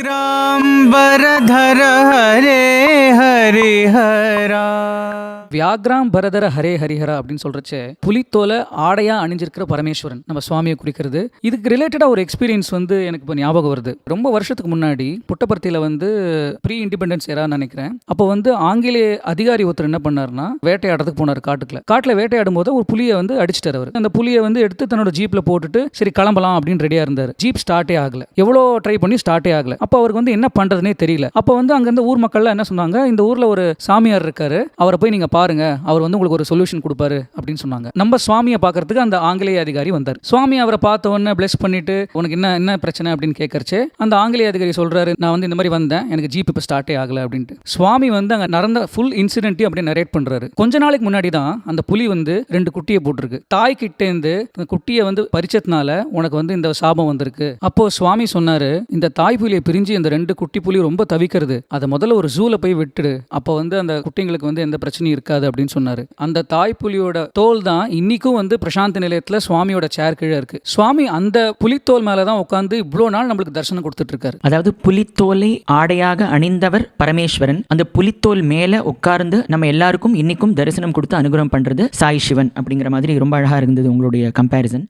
ग्राम बरधर हरे हरे हरा। வியாக்ராம் பரதர ஹரே ஹரிஹரா அப்படின்னு சொல்றச்சே புலித்தோலை ஆடையா அணிஞ்சிருக்கிற பரமேஸ்வரன் நம்ம சுவாமியை குறிக்கிறது. இதுக்கு ரிலேட்டடா ஒரு எக்ஸ்பீரியன்ஸ் வந்து எனக்கு இப்போ ஞாபகம் வருது. ரொம்ப வருஷத்துக்கு முன்னாடி புட்டபர்த்தியில வந்து ப்ரீ இண்டிபெண்டன்ஸ் ஏரா நினைக்கிறேன். அப்போ வந்து ஆங்கிலேய அதிகாரி ஒருத்தர் என்ன பண்ணாருன்னா வேட்டையாடுறதுக்கு போனார் காட்டுக்குள்ள. காட்டுல வேட்டையாடும் போது ஒரு புலியை வந்து அடிச்சிட்டார் அவர். அந்த புலியை வந்து எடுத்து தன்னோட ஜீப்ல போட்டுட்டு சரி கிளம்பலாம் அப்படின்னு ரெடியா இருந்தார். ஜீப் ஸ்டார்ட்டே ஆகல. எவ்வளோ ட்ரை பண்ணி ஸ்டார்ட்டே ஆகல. அப்போ அவருக்கு வந்து என்ன பண்றதுனே தெரியல. அப்போ வந்து அங்கிருந்து ஊர் மக்கள்லாம் என்ன சொன்னாங்க இந்த ஊர்ல ஒரு சாமியார் இருக்காரு. அவரை போய் நீங்க பாருங்க அவர் வந்து உங்களுக்கு ஒரு சொல்யூஷன் கொடுப்பாரு அப்படின்னு சொன்னாங்க. நம்ம சுவாமியை பார்க்கறதுக்கு அந்த ஆங்கிலேய அதிகாரி வந்தார். சுவாமி அவரை பார்த்த உடனே பிளஸ் பண்ணிட்டு உனக்கு என்ன என்ன பிரச்சனை? அப்படின்னு கேட்கறச்சு அந்த ஆங்கிலேய அதிகாரி சொல்றாரு நான் வந்து இந்த மாதிரி வந்தேன் எனக்கு ஜீப் இப்போ ஸ்டார்ட்டே ஆகல அப்படின்ட்டு. சுவாமி வந்து அங்க நடந்த ஃபுல் இன்சிடென்ட்டையும் அப்படியே நரேட் பண்றாரு. கொஞ்ச நாளைக்கு முன்னாடி தான் அந்த புலி வந்து ரெண்டு குட்டியை போட்டிருக்கு. தாய் கிட்டேருந்து அந்த குட்டியை வந்து பறிச்சதுனால உனக்கு வந்து இந்த சாபம் வந்திருக்கு. அப்போ சுவாமி சொன்னாரு இந்த தாய் புலியை பிரிஞ்சு இந்த ரெண்டு குட்டி புலி ரொம்ப தவிக்கிறது. அதை முதல்ல ஒரு ஜூல போய் விட்டுடு. அப்போ வந்து அந்த குட்டிங்களுக்கு வந்து எந்த பிரச்சனையும் இருக்காது அப்படின்னு சொன்னாரு. அந்த தாய் புலியோட தோல் தான் இன்னைக்கும் வந்து பிரசாந்த் நிலையத்தில் சுவாமியோட சேர் கீழே இருக்கு. சுவாமி அந்த புலித்தோல் மேலே தான் உட்காந்து இவ்வளோ நாள் நம்மளுக்கு தரிசனம் கொடுத்துட்டு இருக்காரு அதாவது புலித்தோலை ஆடையாக அணிந்தவர் பரமேஸ்வரன். அந்த புலித்தோல் மேல உட்கார்ந்து நம்ம எல்லாருக்கும் இன்னைக்கும் தரிசனம் கொடுத்து அனுகிரகம் பண்றது சாய் சிவன் அப்படிங்கிற மாதிரி ரொம்ப அழகா இருந்தது உங்களுடைய கம்பேரிசன்